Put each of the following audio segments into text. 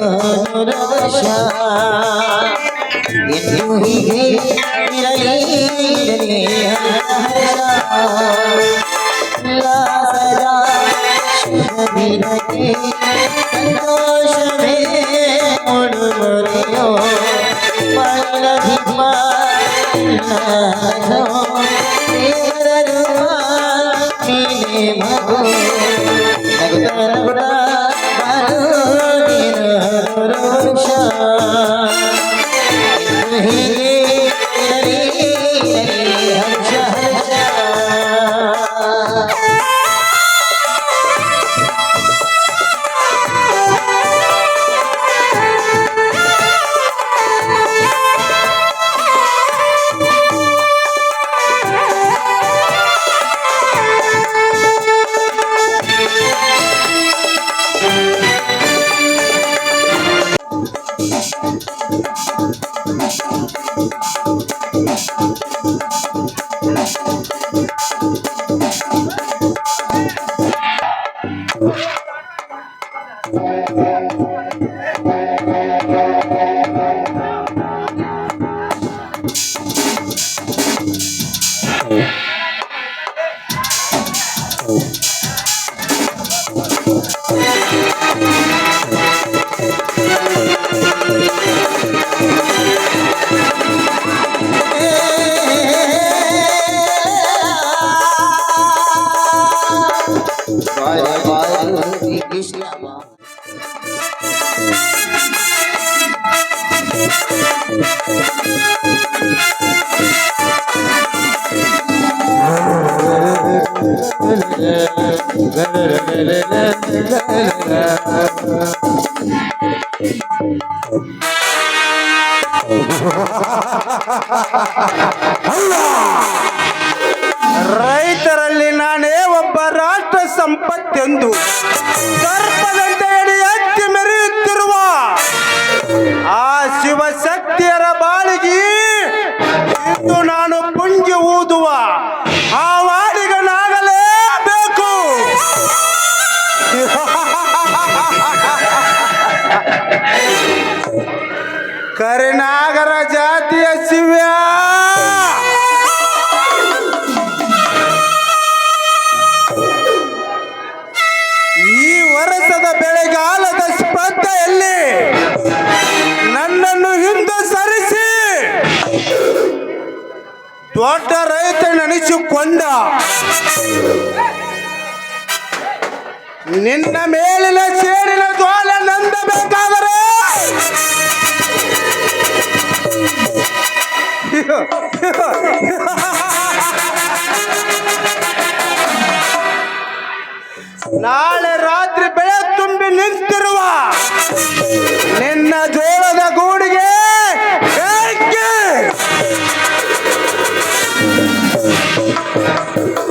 ಮಗು ನಗುತ್ತ ನಗುತ್ತ ಬಾಳು ನೀನು Wow. ರೈತರಲ್ಲಿ ನಾನೇ ಒಬ್ಬ ರಾಷ್ಟ್ರ ಸಂಪತ್ತೆಂದು ಸರ್ಪದಂತೆ ಎತ್ತಿ ಮೆರೆಯುತ್ತಿರುವ ಆ ಶಿವಶಕ್ತಿಯರ ಬಾಳಿಗೆ ಇಂದು ನಾನು ಪುಂಜಿ ಊದುವ ಕರಿನಾಗರ ಜಾತಿಯ ಶಿವ್ಯ. ಈ ವರ್ಷದ ಬೆಳೆಗಾಲದ ಸ್ಪರ್ಧೆಯಲ್ಲಿ ನನ್ನನ್ನು ಹಿಂದೆ ಸರಿಸಿ ದೊಡ್ಡ ರೈತ ನೆನೆಸಿಕೊಂಡ ನಿನ್ನ ಮೇಲಿನ ಸೇರಿನ ಜ್ವಾಲೆ ನಂದಬೇಕಾದರೆ ನಾಳೆ ರಾತ್ರಿ ಬೆಳೆ ತುಂಬಿ ನಿಂತಿರುವ ನಿನ್ನ ಜೋಳದ ಗೂಡಿಗೆ Thank ಬೆಂಕಿಯನ್ನು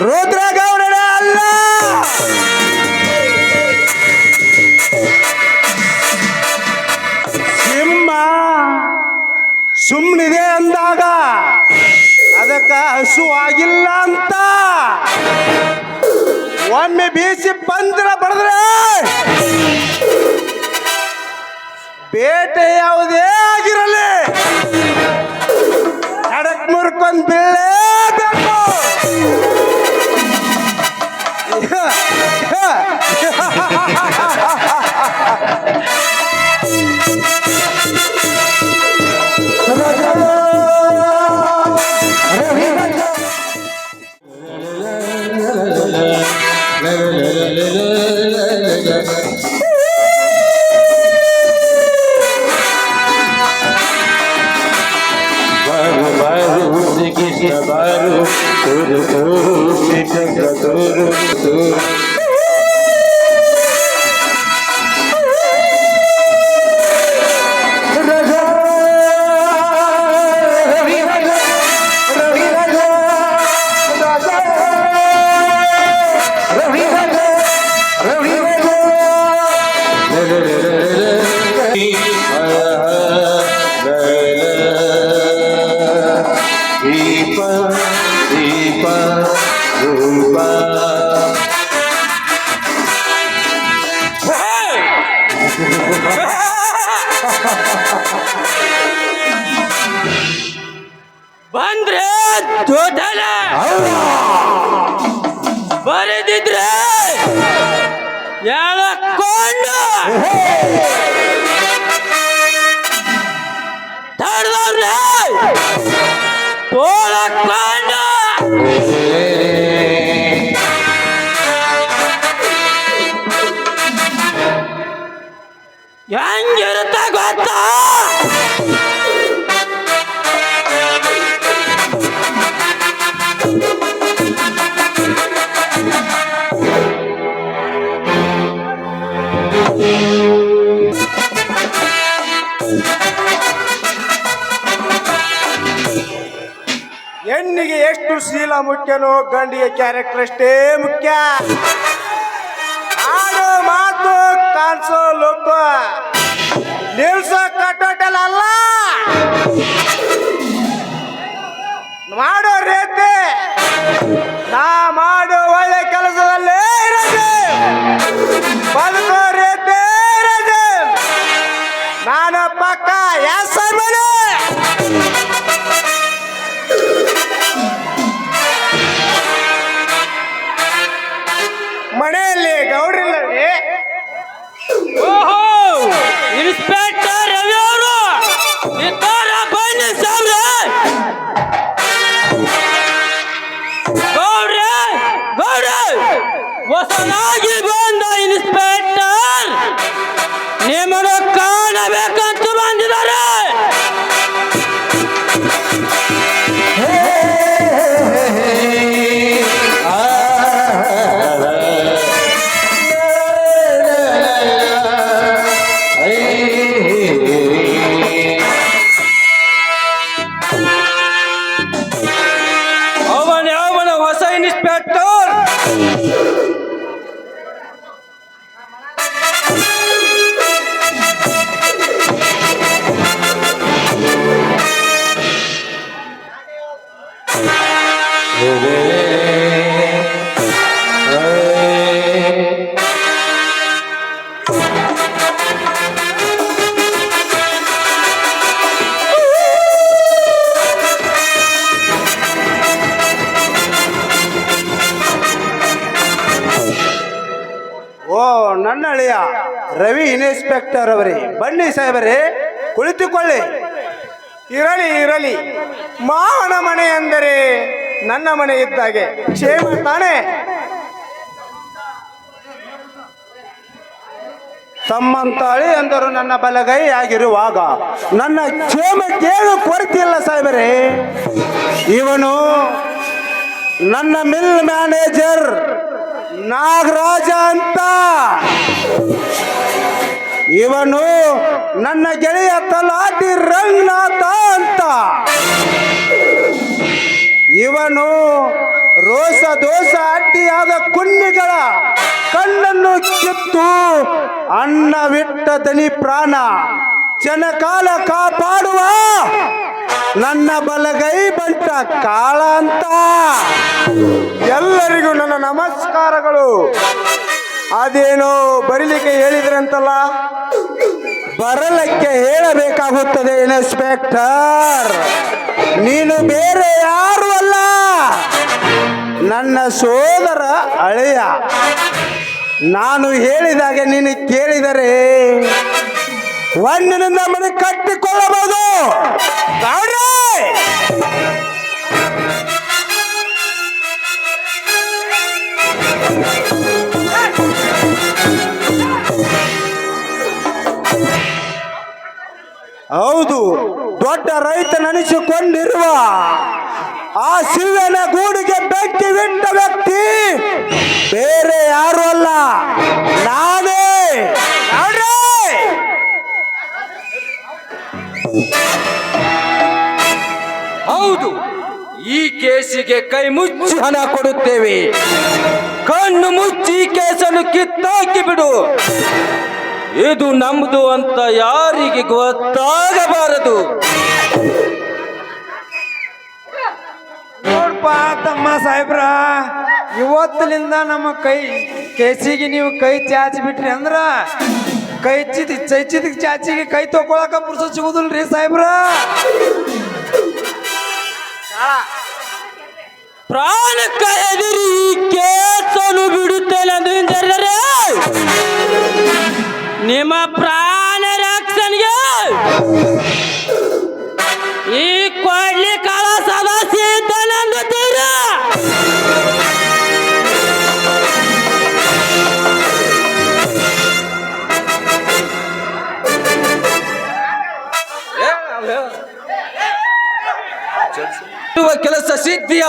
ರುದ್ರಗೌಡರೇ ಅಲ್ಲ! ಸಿಂಹ ಸುಮ್ಮನಿದೆ ಅಂದಾಗ ಅದಕ್ಕ ಹಸು ಆಗಿಲ್ಲ ಅಂತ. ಒಮ್ಮೆ ಬೀಸಿ ಪಂದ್ರ ಬಡದ್ರೆ ಬೇಟೆ ಯಾವುದೇ ಆಗಿರಲಿ. ಹಡಕ್ ಮುರ್ಕೊಂಡ್ ಬೀಳಲೇಬೇಕು Yeah. ದೀಪ ದೀಪ ರೂಪ. ಬಂದ್ರೆ ಜೋತಲ ಬರೆದಿದ್ರೆ ಎಳಕೊಂಡು ತಡೆದವ್ರೆ! ತೋಳಕೊಂಡು ಹೆಂಗಿರುತ್ತ ಗೊತ್ತಾ ಎಷ್ಟು ಶೀಲ ಮುಖ್ಯನೋ ಗಂಡಿಯ ಕ್ಯಾರೆಕ್ಟರ್ ಅಷ್ಟೇ ಮುಖ್ಯ. ಆಡೋ ಮಾತು ಕಾಣಿಸೋ ಲೋಕ. ನಿಲ್ಸೋ ಕಟ್ಟೋಟೆಲ್ಲ ಅಲ್ಲ. ಮಾಡೋ ರೀತಿ ನಾ ಮಾಡೋ ಒಳ್ಳೆ ಕೆಲಸದಲ್ಲೇ ಇರೋದು. ನನ್ನ ರವಿ ಇನ್ಸ್ಪೆಕ್ಟರ್ ಅವರೇ. ಬನ್ನಿ ಸಾಹೇಬರೇ, ಕುಳಿತುಕೊಳ್ಳಿ. ಇರಲಿ ಇರಲಿ. ಮಾವನ ಮನೆ ಎಂದರೆ ನನ್ನ ಮನೆ ಇದ್ದಾಗೆ. ಕ್ಷೇಮ ತಾನೆ. ತಮ್ಮಂತಾಳಿ ಎಂದರು ನನ್ನ ಬಲಗೈ ಆಗಿರುವಾಗ. ನನ್ನ ಕೇಳು ಕೊರತಿಲ್ಲ ಸಾಹೇಬರೇ. ಇವನು ನನ್ನ ಮಿಲ್ ಮ್ಯಾನೇಜರ್ ನಾಗರಾಜ ಅಂತ. ಇವನು ನನ್ನ ಗೆಳೆಯ ತಲಾಟಿ ರಂಗನಾಥ ಅಂತ. ಇವನು ರೋಸ ದೋಸ ಅಡ್ಡಿಯಾದ ಕುನ್ನಿಗಳ ಕಣ್ಣನ್ನು ಕಿತ್ತು ಅನ್ನವಿಟ್ಟ ದನಿ ಪ್ರಾಣ, ಜನಕಾಲ ಕಾಪಾಡುವ ನನ್ನ ಬಲಗೈ ಬಂಟ ಕಾಳ ಅಂತ. ಎಲ್ಲರಿಗೂ ನನ್ನ ನಮಸ್ಕಾರಗಳು. ಅದೇನೋ ಬರೀಲಿಕ್ಕೆ ಹೇಳಿದ್ರಂತಲ್ಲ? ಬರಲಿಕ್ಕೆ ಹೇಳಬೇಕಾಗುತ್ತದೆ ಇನ್ಸ್ಪೆಕ್ಟರ್. ನೀನು ಬೇರೆ ಯಾರು ಅಲ್ಲ. ನನ್ನ ಸೋದರ ಅಳೆಯ. ನಾನು ಹೇಳಿದಾಗೆ ನೀನು ಕೇಳಿದರೆ ಒಂದಿನಿಂದ ಮನೆ ಕಟ್ಟಿಕೊಳ್ಳಬಹುದು. ಹೌದು, ದೊಡ್ಡ ರೈತ ನೆನೆಸಿಕೊಂಡಿರುವ ಆ ಶಿವನ ಗೂಡಿಗೆ ಬೆಟ್ಟಿ ಬಿಟ್ಟ ವ್ಯಕ್ತಿ ಬೇರೆ ಯಾರು ಅಲ್ಲ, ನಾನೇ. ಹೌದು, ಈ ಕೇಸಿಗೆ ಕೈ ಮುಚ್ಚಿ ಹಣ ಕೊಡುತ್ತೇವೆ. ಕಣ್ಣು ಮುಚ್ಚಿ ಕೇಸನ್ನು ಕಿತ್ತಾಕಿ ಬಿಡು. ಇದು ನಮ್ದು ಅಂತ ಯಾರಿಗೆ ಗೊತ್ತಾಗಬಾರದು. ನೋಡ್ಪ ತಮ್ಮ ಸಾಹೇಬ್ರ, ಇವತ್ತಿನಿಂದ ನಮ್ಮ ಕೈ ಕೇಸಿಗೆ ನೀವು ಕೈ ಚಾಚಿ ಬಿಟ್ರಿ ಅಂದ್ರ ಕೈ ಚಿದ್ ಚೈಚಿದ ಚಾಚಿಗೆ ಕೈ ತಗೊಳಕ ಪುರುಷ ಸಿಗುದಿಲ್ರಿ ಸಾಹೇಬ್ರ? ಪ್ರಾಣಕ್ಕ ಎದುರಿ ಕೇಸನ್ನು ಬಿಡುತ್ತೇನೆ ಎಂದು ಹಿಂಜರಿದರೆ? ನಿಮ್ಮ ಪ್ರಾಣ ರಕ್ಷಣೆಗೆ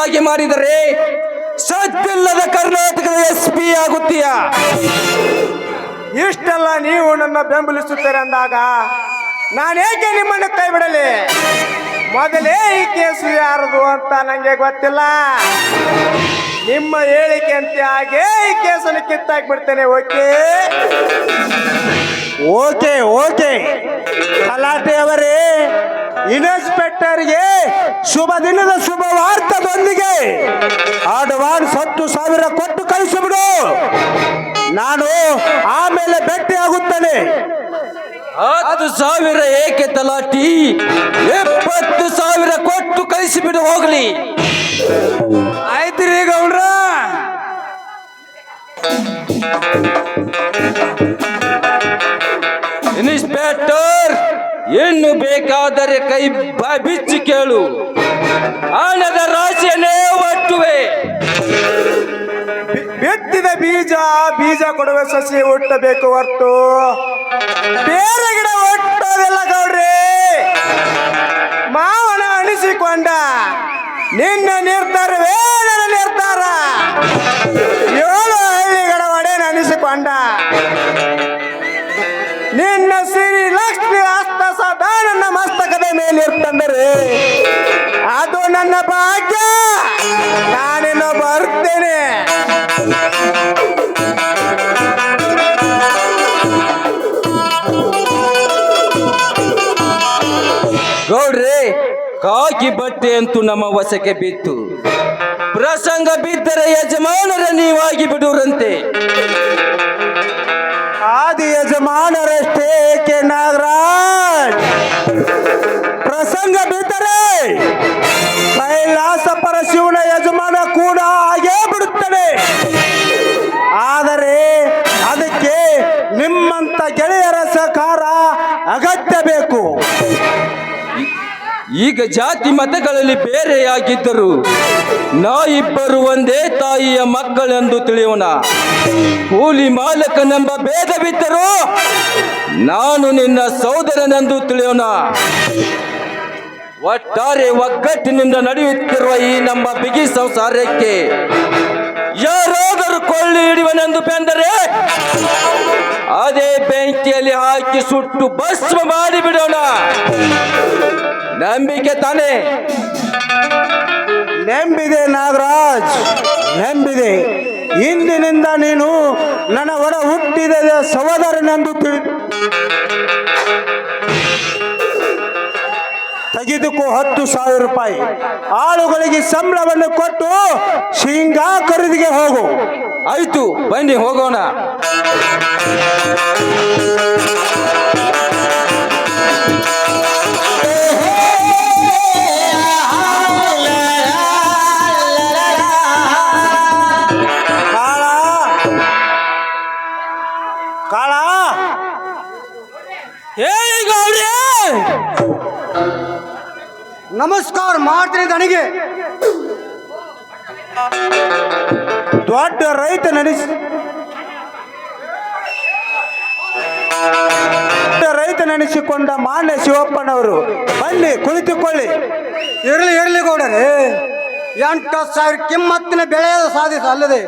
ಸಿದ್ಧಿಯಾಗಿ ಮಾಡಿದರೆ ಸಜ್ಜಿಲ್ಲದ ಕರ್ನಾಟಕದ ಎಸ್ ಪಿ ಆಗುತ್ತೀಯ? ಇಷ್ಟೆಲ್ಲ ನೀವು ನನ್ನ ಬೆಂಬಲಿಸುತ್ತೀರಿ ಅಂದಾಗ ನಾನೇಕೆ ನಿಮ್ಮನ್ನು ಕೈ ಬಿಡಲಿ? ಮೊದಲೇ ಈ ಕೇಸು ಯಾರದು ಅಂತ ನನಗೆ ಗೊತ್ತಿಲ್ಲ. ನಿಮ್ಮ ಹೇಳಿಕೆ ಅಂತ ಹಾಗೆ ಈ ಕೇಸನ್ನು ಕಿತ್ತಾಕಿ ಬಿಡ್ತೇನೆ ಓಕೆ? Okay okay. ತಲಾಟೆಯವರೇ ಇನ್ಸ್ಪೆಕ್ಟರ್ಗೆ ಶುಭ ದಿನದ ಶುಭ ವಾರ್ತದೊಂದಿಗೆ ಅಡ್ವಾನ್ಸ್ ಹತ್ತು ಸಾವಿರ ಕೊಟ್ಟು ಕಳಿಸಿಬಿಡು. ನಾನು ಆಮೇಲೆ ಭೇಟಿಯಾಗುತ್ತೇನೆ. ಹತ್ತು ಸಾವಿರ ಏಕೆ ತಲಾಟಿ? ಎಪ್ಪತ್ತು ಸಾವಿರ ಕೊಟ್ಟು ಕಳಿಸಿಬಿಡು ಹೋಗಲಿ. ಆಯ್ತ್ರಿ ಗೌಡ್ರ. ಇನ್ಸ್ಪೆಕ್ಟರ್. ಇನ್ನು ಬೇಕಾದರೆ ಕೈ ಬಿಚ್ಚಿ ಕೇಳು. ಹಣದ ರಾಶಿಯನ್ನೇ ಒಟ್ಟುವೆ. ಬಿತ್ತಿದ ಬೀಜ ಬೀಜ ಕೊಡುವ ಸಸಿ ಹುಟ್ಟಬೇಕು ಹೊರ್ತು. ಬೇರೆ ಗಿಡ ಹುಟ್ಟೋದಿಲ್ಲ ಗೌಡ್ರಿ. ಮಾವನ ಅನಿಸಿಕೊಂಡ. ನಿನ್ನ ನಿರ್ಧಾರವೇ ಇರ್ತಂದರೆ ಅದು ನನ್ನ ಭಾಗ್ಯ. ನಾನೇನು ಬರ್ತೇನೆ ಗೌಡ್ರಿ ಕಾಕಿ ಬಟ್ಟೆ ಅಂತೂ ನಮ್ಮ ವಶಕ್ಕೆ ಬಿತ್ತು. ಪ್ರಸಂಗ ಬಿದ್ದರೆ ಯಜಮಾನರ ನೀವಾಗಿ ಬಿಡುವರಂತೆ ಆದಿ ಯಜಮಾನರಷ್ಟೇ ಕೆ ನಾಗರಾಜ್? ಪ್ರಸಂಗ ಬೀಳ್ತಾರೆ? ಕೈಲಾಸ ಪರಶಿವನ ಯಜಮಾನ ಕೂಡ ಹಾಗೇ ಬಿಡುತ್ತದೆ ಆದರೆ ಅದಕ್ಕೆ ನಿಮ್ಮಂತ ಗೆಳೆಯರ ಸಹಕಾರ ಅಗತ್ಯ ಬೇಕು. ಈಗ ಜಾತಿ ಮತಗಳಲ್ಲಿ ಬೇರೆಯಾಗಿದ್ದರು ನಾವಿಬ್ಬರು ಒಂದೇ ತಾಯಿಯ ಮಕ್ಕಳೆಂದು ತಿಳಿಯೋಣ. ಕೂಲಿ ಮಾಲಕನೆಂಬ ಭೇದವಿದ್ದರು ನಾನು ನಿನ್ನ ಸೋದರನೆಂದು ತಿಳಿಯೋಣ. ಒಟ್ಟಾರೆ ಒಗ್ಗಟ್ಟಿನಿಂದ ನಡೆಯುತ್ತಿರುವ ಈ ನಮ್ಮ ಬಿಗಿ ಸಂಸಾರಕ್ಕೆ ಯಾರಾದರೂ ಕೊಳ್ಳಿ ಹಿಡಿಯುವನೆಂದು ಬೆಂದರೆ ಅದೇ ಬೆಂಕಿಯಲ್ಲಿ ಹಾಕಿ ಸುಟ್ಟು ಭಸ್ಮ ಮಾಡಿಬಿಡೋಣ. ನಂಬಿಕೆ ತಾನೇ? ನೆಂಬಿದೆ ನಾಗರಾಜ್, ನೆಂಬಿದೆ. ಇಂದಿನಿಂದ ನೀನು ನನ್ನ ಒಡ ಹುಟ್ಟಿದ ಸಹೋದರನೆಂದು ತಿಳಿ ತೆಗೆದುಕೋ ಹತ್ತು ಸಾವಿರ ರೂಪಾಯಿ. ಆಳುಗಳಿಗೆ ಸಂಬಳವನ್ನು ಕೊಟ್ಟು ಶೇಂಗಾ ಖರೀದಿಗೆ ಹೋಗು. ಆಯ್ತು ಬನ್ನಿ ಹೋಗೋಣ. ನಮಸ್ಕಾರ ಮಾಡ್ತೀನಿ ನನಗೆ ದೊಡ್ಡ ರೈತ ನಡೆಸಿ. ರೈತ ನೆನೆಸಿಕೊಂಡ ಮಾನ್ಯ ಶಿವಪ್ಪನವರು, ಬನ್ನಿ ಕುಳಿತುಕೊಳ್ಳಿ. ಇರಲಿ ಇರಲಿ ಗೌಡರೇ. ಎಂಟು ಸಾವಿರ ಕಿಮ್ಮತ್ತಿನ ಬೆಳೆ ಸಾಧಿಸ ಅಲ್ಲದೆ,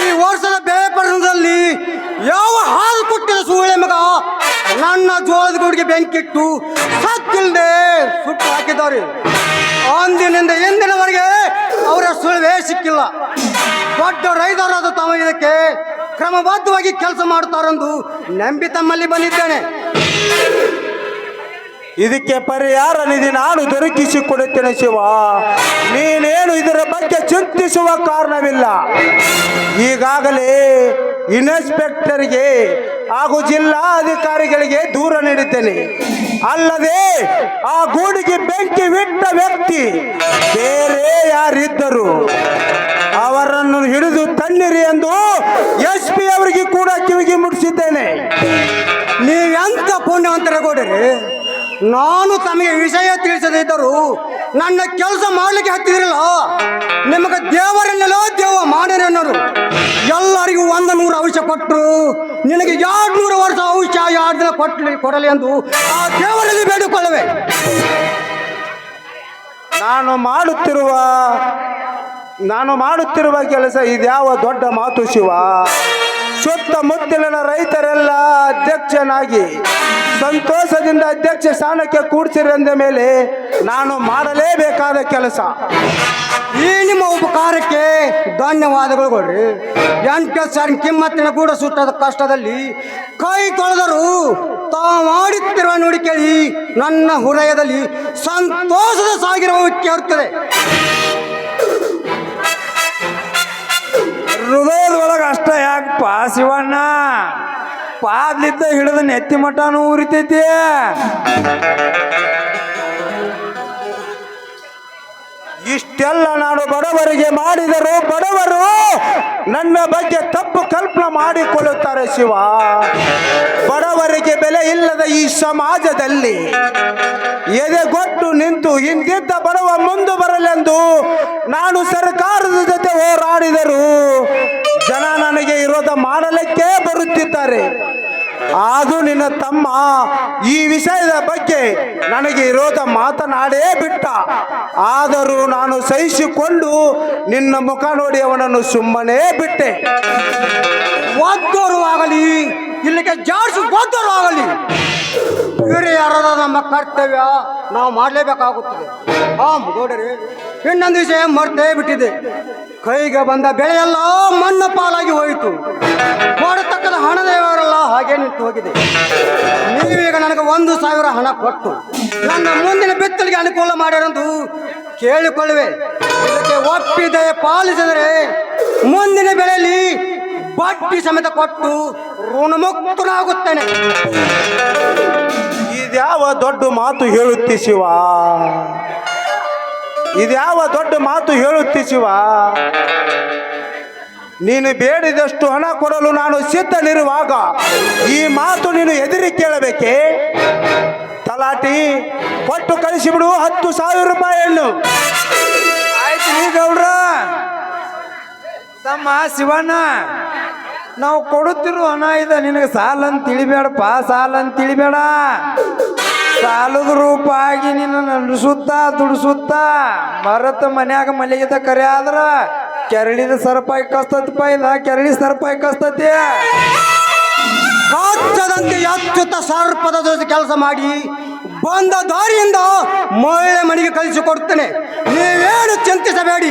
ಈ ವರ್ಷದ ಬೆಳೆ ಪಡೆದಲ್ಲಿ ಯಾವ ಹಾಲು ಕೊಟ್ಟಿದ ಸೂಳೆ ಮಗ? ನನ್ನ ಜೋಳದ ಗುಡಿಗೆ ಬೆಂಕಿಟ್ಟು ಸತ್ತಿಲ್ಲದೆ ಸುಟ್ಟು ಹಾಕಿದ್ದಾರೆ. ಅಂದಿನಿಂದ ಎಂದಿನವರೆಗೆ ಅವರ ಸುಳಿವೇ ಸಿಕ್ಕಿಲ್ಲ. ದೊಡ್ಡ ರೈತರಾದ ತಾವು ಇದಕ್ಕೆ ಕ್ರಮಬದ್ಧವಾಗಿ ಕೆಲಸ ಮಾಡುತ್ತಾರೆಂದು ನಂಬಿ ತಮ್ಮಲ್ಲಿ ಬಂದಿದ್ದೇನೆ. ಇದಕ್ಕೆ ಪರಿಹಾರ ನಿಧಿ ನಾನು ದೊರಕಿಸಿ ಕೊಡುತ್ತೇನೆ ಶಿವ. ನೀನೇನು ಇದರ ಬಗ್ಗೆ ಚಿಂತಿಸುವ ಕಾರಣವಿಲ್ಲ. ಈಗಾಗಲೇ ಇನ್ಸ್ಪೆಕ್ಟರ್ಗೆ ಹಾಗೂ ಜಿಲ್ಲಾಧಿಕಾರಿಗಳಿಗೆ ದೂರ ನೀಡಿದ್ದೇನೆ. ಅಲ್ಲದೆ ಆ ಗೂಡಿಗೆ ಬೆಂಕಿ ಬಿಟ್ಟ ವ್ಯಕ್ತಿ ಬೇರೆ ಯಾರಿದ್ದರು? ಅವರನ್ನು ಹಿಡಿದು ತನ್ನಿರಿ ಎಂದು ಎಸ್ ಪಿ ಅವರಿಗೆ ಕೂಡ ಕಿವಿಗೆ ಮುಟ್ಟಿಸಿದ್ದೇನೆ. ನೀವೆಂತ ಪುಣ್ಯವಂತರ ಕೊಡಿರಿ ನಾನು ತಮಗೆ ವಿಷಯ ತಿಳಿಸದೇ ಇದ್ದರು ನನ್ನ ಕೆಲಸ ಮಾಡ್ಲಿಕ್ಕೆ ಹತ್ತಿದ್ರಲ್ಲ, ನಿಮಗೆ ದೇವರನ್ನೆಲ್ಲ ದೇವ ಮಾಡನೆನ್ನರು ಎಲ್ಲರಿಗೂ ಒಂದು ನೂರು ಅವಶ್ಯ ಕೊಟ್ಟರು ನಿನಗೆ ಎರಡು ನೂರು ವರ್ಷ ಅವಶ್ಯ, ಎರಡು ದಿನ ಕೊಟ್ಟಲಿ ಕೊಡಲಿ ಎಂದು ಆ ದೇವರಲ್ಲಿ ಬೇಡಿಕೊಳ್ಳುವೆ. ನಾನು ಮಾಡುತ್ತಿರುವ ನಾನು ಮಾಡುತ್ತಿರುವ ಕೆಲಸ ಇದ್ಯಾವ ದೊಡ್ಡ ಮಾತು ಶಿವ? ಸುತ್ತಮುತ್ತಲಿನ ರೈತರೆಲ್ಲ ಅಧ್ಯಕ್ಷನಾಗಿ ಸಂತೋಷದಿಂದ ಅಧ್ಯಕ್ಷ ಸ್ಥಾನಕ್ಕೆ ಕೂಡಿಸಿರಂದ ಮೇಲೆ ನಾನು ಮಾಡಲೇಬೇಕಾದ ಕೆಲಸ. ಈ ನಿಮ್ಮ ಉಪಕಾರಕ್ಕೆ ಧನ್ಯವಾದಗಳು ಕೊಡ್ರಿ. ಎಂಟು ಸರ್ ಕಿಮ್ಮತ್ತಿನ ಕೂಡ ಸುಟ್ಟದ ಕಷ್ಟದಲ್ಲಿ ಕೈ ತೊಳೆದರು ತಾವು ಮಾಡುತ್ತಿರುವ ನುಡಿ ಕೇಳಿ ನನ್ನ ಹೃದಯದಲ್ಲಿ ಸಂತೋಷದ ಸಾಗಿರುವ ಕೇಳುತ್ತದೆ ಹೃದಯದ ಒಳಗೆ ಅಷ್ಟ ಯಾಕಪ್ಪ ಶಿವಣ್ಣ? ಪಾದ್ಲಿದ್ದ ಹಿಡಿದ ನೆತ್ತಿ ಮಠನೂ ಉರಿತೈತಿ. ಇಷ್ಟೆಲ್ಲ ನಾನು ಬಡವರಿಗೆ ಮಾಡಿದರು ಬಡವರು ನನ್ನ ಬಗ್ಗೆ ತಪ್ಪು ಕಲ್ಪನೆ ಮಾಡಿಕೊಳ್ಳುತ್ತಾರೆ ಶಿವ. ಬಡವರಿಗೆ ಬೆಲೆ ಇಲ್ಲದ ಈ ಸಮಾಜದಲ್ಲಿ ಎದೆಗೊಟ್ಟು ನಿಂತು ಹಿಂದಿದ್ದ ಬಡವ ಮುಂದೆ ಬರಲೆಂದು ನಾನು ಸರ್ಕಾರದ ಜೊತೆ ಹೋರಾಡಿದರು ಜನ ನನಗೆ ವಿರೋಧ ಮಾಡಲಿಕ್ಕೆ ಬರುತ್ತಿದ್ದಾರೆ. ಆದು ನಿನ್ನ ತಮ್ಮ ಈ ವಿಷಯದ ಬಗ್ಗೆ ನನಗೆ ಇರೋದ ಮಾತನಾಡೇ ಬಿಟ್ಟ. ಆದರೂ ನಾನು ಸಹಿಸಿಕೊಂಡು ನಿನ್ನ ಮುಖ ನೋಡಿ ಅವನನ್ನು ಸುಮ್ಮನೆ ಬಿಟ್ಟೆ. ಒದ್ದೋರು ಆಗಲಿ, ಇಲ್ಲಿಗೆ ಜಾಡಿಸಿ ಒದ್ದೋರು ಆಗಲಿ. ಹಿರಿಯರದ ನಮ್ಮ ಕರ್ತವ್ಯ ನಾವು ಮಾಡಲೇಬೇಕಾಗುತ್ತದೆ. ಆ ಮುಗೋಡರೆ ಇನ್ನೊಂದು ವಿಷಯ ಮರ್ತೇ ಬಿಟ್ಟಿದೆ. ಕೈಗೆ ಬಂದ ಬೆಳೆಯೆಲ್ಲ ಮಣ್ಣು ಪಾಲಾಗಿ ಹೋಯಿತು. ಕೊಡತಕ್ಕದ ಹಣದೇವರೆಲ್ಲ ಹಾಗೆ ನಿಂತು ಹೋಗಿದೆ. ನೀವೀಗ ನನಗೆ ಒಂದು ಸಾವಿರ ಹಣ ಕೊಟ್ಟು ನನ್ನ ಮುಂದಿನ ಬೆತ್ತಲಿಗೆ ಅನುಕೂಲ ಮಾಡಿರಂದು ಕೇಳಿಕೊಳ್ಳುವೆ. ಇದಕ್ಕೆ ಒಪ್ಪಿದೆ ಪಾಲಿಸಿದರೆ ಮುಂದಿನ ಬೆಳೆಯಲ್ಲಿ ಬಡ್ಡಿ ಸಮೇತ ಕೊಟ್ಟು ಋಣಮುಕ್ತನಾಗುತ್ತೇನೆ. ಇದ್ಯಾವ ದೊಡ್ಡ ಮಾತು ಹೇಳುತ್ತಿ ಶಿವ? ಇದ್ಯಾವ ದೊಡ್ಡ ಮಾತು ಹೇಳುತ್ತಿ ಶಿವ? ನೀನು ಬೇಡಿದಷ್ಟು ಹಣ ಕೊಡಲು ನಾನು ಸಿದ್ಧನಿರುವಾಗ ಈ ಮಾತು ನೀನು ಎದುರಿ ಕೇಳಬೇಕೆ? ತಲಾಟಿ ಕೊಟ್ಟು ಕಳಿಸಿಬಿಡು ಹತ್ತು ಸಾವಿರ ರೂಪಾಯಿಯನ್ನು. ಆಯ್ತು ನೀ ಗೌಡ್ರ. ತಮ್ಮ ಶಿವಣ್ಣ, ನಾವು ಕೊಡುತ್ತಿರೋ ಹಣ ಇದೆ, ನಿನಗೆ ಸಾಲ ಅಂತ ತಿಳಿಬೇಡಪ್ಪ ಸಾಲ ಅಂತ ತಿಳಿಬೇಡ. ಸಾಲದ ರೂಪ ಆಗಿ ನಿನ್ನ ನಡೆಸುತ್ತ ದುಡಿಸುತ್ತಾ, ಮರತ ಮನ್ಯಾಗ ಮಲಗಿದ ಕರೆ ಆದ್ರ ಕೆರಳಿದ ಸರಪಾಯಿ ಕಸ್ತತಿಪ್ಪ ಇಲ್ಲ ಕೆರಳಿ ಸರಪಾಯಿ ಕಸ್ತತಿ. ಕಾಚದಂತೆ ಅತ್ಯುತ್ತ ಸರ್ಪದ ಜೊತೆ ಕೆಲಸ ಮಾಡಿ ಬಂದ ದಾರಿಯಿಂದ ಮಹಿಳೆ ಮನೆಗೆ ಕಲಿಸಿಕೊಡ್ತೇನೆ ನೀವೇನು ಚಿಂತಿಸಬೇಡಿ.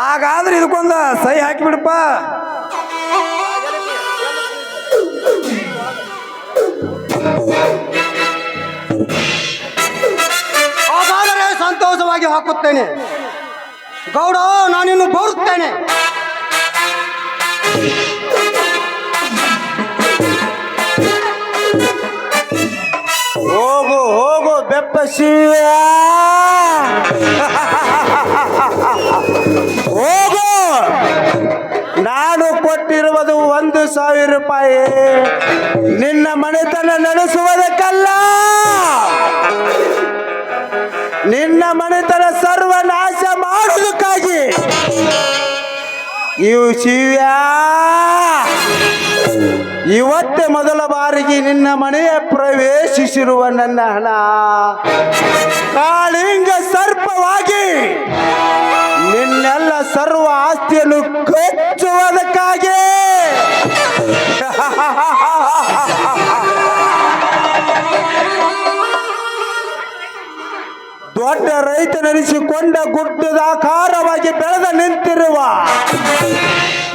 ಹಾಗಾದ್ರೆ ಇದಕ್ಕೊಂದು ಸಹಿ ಹಾಕಿಬಿಡಪ್ಪ. ಹಾಗಾದರೆ ಸಂತೋಷವಾಗಿ ಹಾಕುತ್ತೇನೆ. ಗೌಡ, ನಾನಿನ್ನು ಬರುತ್ತೇನೆ. ಹೋಗು ಹೋಗು ಶಿವ. ಹೋಗು. ನಾನು ಕೊಟ್ಟಿರುವುದು ಒಂದು ಸಾವಿರ ರೂಪಾಯಿ. ನಿನ್ನ ಮನೆತನ ನಡೆಸುವುದಕ್ಕಲ್ಲ. ಇವು ಶಿವ್ಯ ಇವತ್ತೇ ಮೊದಲ ಬಾರಿಗೆ ನಿನ್ನ ಮನೆಯ ಪ್ರವೇಶಿಸಿರುವ ನನ್ನ ಹಣ. ಕಾಳಿಂಗ ಸರ್ಪವಾಗಿ ನಿನ್ನೆಲ್ಲ ಸರ್ವ ಆಸ್ತಿಯನ್ನು ಕಚ್ಚುವುದಕ್ಕಾಗಿ ದೊಡ್ಡ ರೈತನ ಗುಡ್ಡದ ಆಕಾರವಾಗಿ ಬೆಳೆದ ನಿಂತಿರುವ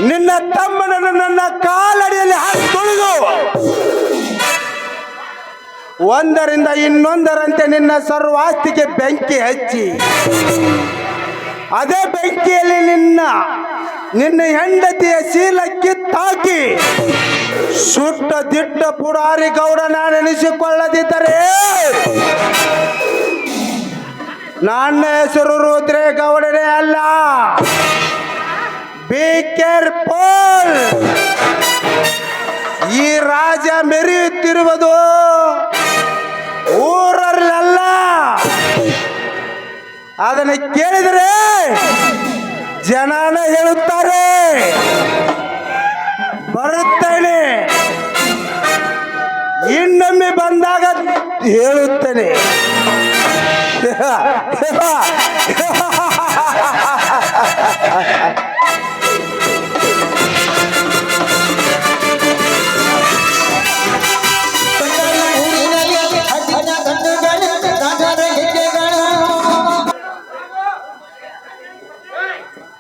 ನಿನ್ನ ತಮ್ಮನನ್ನು ನನ್ನ ಕಾಲಡಿಯಲ್ಲಿ ಹಾಕಿ ತುಳಿದು ಒಂದರಿಂದ ಇನ್ನೊಂದರಂತೆ ನಿನ್ನ ಸರ್ವಾಸ್ತಿಗೆ ಬೆಂಕಿ ಹಚ್ಚಿ, ಅದೇ ಬೆಂಕಿಯಲ್ಲಿ ನಿನ್ನ ನಿನ್ನ ಹೆಂಡತಿಯ ಶೀಲ ಕಿತ್ತಾಕಿ ಸುಟ್ಟ ದಿಟ್ಟ ಪುಡಾರಿ ಗೌಡ ನಾನೆನಿಸಿಕೊಳ್ಳದಿದ್ದರೆ ನನ್ನ ಹೆಸರು ರುದ್ರೇ ಗೌಡನೇ ಅಲ್ಲ. ಬಿ ಕೇರ್ಫುಲ್ ಈ ರಾಜ ಮೆರೆಯುತ್ತಿರುವುದು ಊರಲ್ಲ ಅದನ್ನು ಕೇಳಿದರೆ ಜನನ ಹೇಳುತ್ತಾರೆ, ಬರುತ್ತೇನೆ. ಇನ್ನೊಮ್ಮೆ ಬಂದಾಗ ಹೇಳುತ್ತೇನೆ.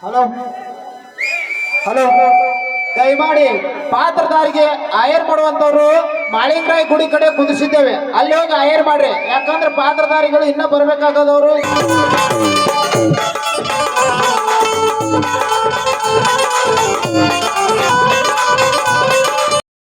ಹಲೋ. ಹಲೋ. ದಯಮಾಡಿ ಪಾತ್ರದಾರಿಗೆ ಆಯರ್ ಮಾಡುವಂತವ್ರು ಮಾಳಿಂಗರಾಯ್ ಗುಡಿ ಕಡೆ ಕುದಿಸಿದ್ದೇವೆ. ಅಲ್ಲಿ ಹೋಗಿ ಆಯರ್ ಮಾಡ್ರಿ. ಯಾಕಂದ್ರೆ ಪಾತ್ರಧಾರಿಗಳು ಇನ್ನೂ ಬರ್ಬೇಕಾಗದವ್ರು.